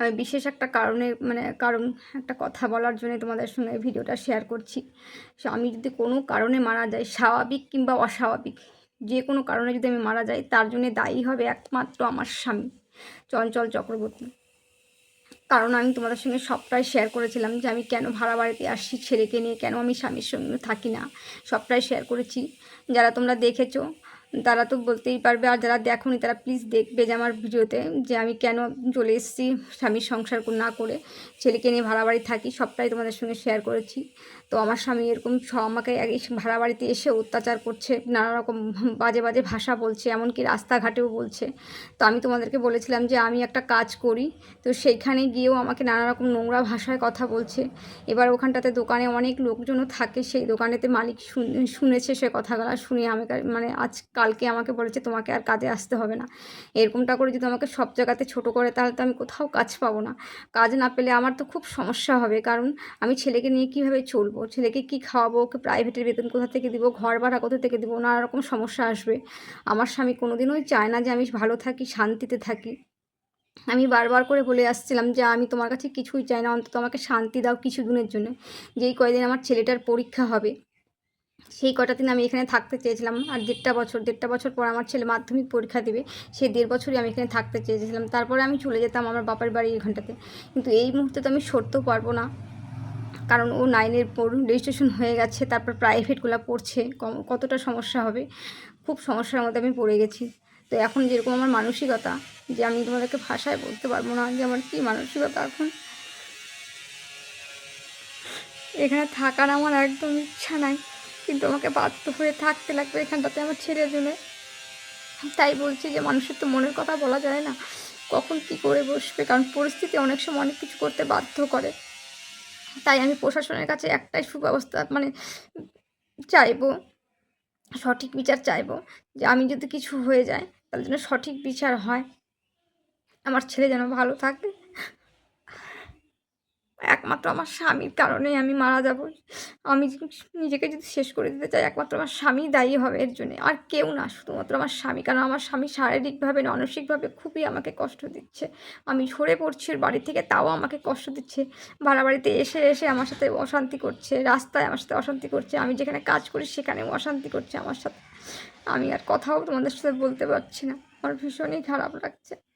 আমি বিশেষ একটা কারণে মানে কারণ, একটা কথা বলার জন্য তোমাদের সঙ্গে ভিডিওটা শেয়ার করছি। আমি যদি কোনো কারণে মারা যাই, স্বাভাবিক কিংবা অস্বাভাবিক, যে কোনো কারণে যদি আমি মারা যাই, তার জন্য দায়ী হবে একমাত্র আমার স্বামী, চঞ্চল চক্রবর্তী। কারণ আমি তোমাদের সঙ্গে সবটাই শেয়ার করেছিলাম যে আমি কেন ভাড়া বাড়িতে আসছি ছেলেকে নিয়ে, কেন আমি স্বামীর সঙ্গে থাকি না। সবটাই শেয়ার করেছি। যারা তোমরা দেখেছ তারা তো বলতেই পারবে আর যারা দেখোনি তারা প্লিজ দেখবে যে আমার ভিডিওতে যে আমি কেন চলে এসেছি, স্বামীর সংসার না করে, ছেলেকে নিয়ে ভাড়া বাড়ি থাকি, সবটাই তোমাদের সঙ্গে শেয়ার করেছি। তো আমার স্বামী এরকম আমাকে ভাড়া বাড়িতে এসে অত্যাচার করছে, নানা রকম বাজে বাজে ভাষা বলছে, এমনকি রাস্তাঘাটেও বলছে। তো আমি তোমাদেরকে বলেছিলাম যে আমি একটা কাজ করি, তো সেইখানে গিয়েও আমাকে নানা রকম নোংরা ভাষায় কথা বলছে। এবার ওখানটাতে দোকানে অনেক লোকজনও থাকে, সেই দোকানেতে মালিক শুন- শুনেছে সে কথাগুলো, শুনে আমাকে মানে আজ কালকে আমাকে বলেছে, তোমাকে আর কাজে আসতে হবে না। এরকমটা করে যদি আমাকে সব জায়গাতে ছোট করে, তাহলে তো আমি কোথাও কাজ পাবো না। কাজ না পেলে আমার তো খুব সমস্যা হবে, কারণ আমি ছেলেকে নিয়ে কীভাবে চলবো? ছেলেকে কি খাওয়াবো? ওকে প্রাইভেটের বেতন কোথা থেকে দিব? ঘর ভাড়া কোথা থেকে দিব? নানা রকম সমস্যা আসবে। আমার স্বামী কোনোদিনই চায় না যে আমি ভালো থাকি, শান্তিতে থাকি। আমি বারবার করে বলে আসছিলাম যে, আমি তোমার কাছে কিছুই চাই না, অন্তত আমাকে শান্তি দাও কিছু দিনের জন্য। যেই কয়দিন আমার ছেলেটার পরীক্ষা হবে সেই কটা দিন আমি এখানে থাকতে চেয়েছিলাম। আর দেড়টা বছর দেড়টা বছর পর আমার ছেলে মাধ্যমিক পরীক্ষা দেবে, সেই দেড় বছরই আমি এখানে থাকতে চেয়েছিলাম। তারপরে আমি চলে যেতাম আমার বাবার বাড়ি এখানটাতে কিন্তু এই মুহূর্তে তো আমি সরতেও পারব না। কারণ ও নাইনের পর রেজিস্ট্রেশন হয়ে গেছে, তারপর প্রাইভেটগুলো পড়ছে। কতটা সমস্যা হবে? খুব সমস্যার মধ্যে আমি পড়ে গেছি। তো এখন যেরকম আমার মানসিকতা, যে আমি তোমাদেরকে ভাষায় বলতে পারব না, যে আমার কী মানসিকতা এখন? এখানে থাকার আমার একদম ইচ্ছা নাই। কিন্তু আমাকে বাধ্য হয়ে থাকতে লাগবে এখানটাতে আমার ছেলের জন্য। তাই বলছি যে মানুষের তো মনের কথা বলা যায় না। কখন কি করে বসবে? কারণ পরিস্থিতি অনেক সময় অনেক কিছু করতে বাধ্য করে। তাই আমি প্রশাসনের কাছে একটাই সুব্যবস্থা মানে চাইব, সঠিক বিচার চাইব যে আমি যদি কিছু হয়ে যায়, তাহলে যেন সঠিক বিচার হয়। আমার ছেলে যেন ভালো থাকে। একমাত্র আমার স্বামীর কারণেই আমি মারা যাব। আমি নিজেকে যদি শেষ করে দিতে চাই, একমাত্র আমার স্বামী দায়ী হবে এর জন্য। আর কেউ না, শুধুমাত্র আমার স্বামী। কারণ আমার স্বামী শারীরিকভাবে, মানসিকভাবে খুবই আমাকে কষ্ট দিচ্ছে। আমি ঝরে পড়ছি বাড়ি থেকে, তাও আমাকে কষ্ট দিচ্ছে। ভাড়া বাড়িতে এসে এসে আমার সাথে অশান্তি করছে, রাস্তায় আমার সাথে অশান্তি করছে। আমি যেখানে কাজ করি সেখানেও অশান্তি করছে আমার সাথে। আমি আর কথাও তোমাদের সাথে বলতে পারছি না। আমার ভীষণই খারাপ লাগছে।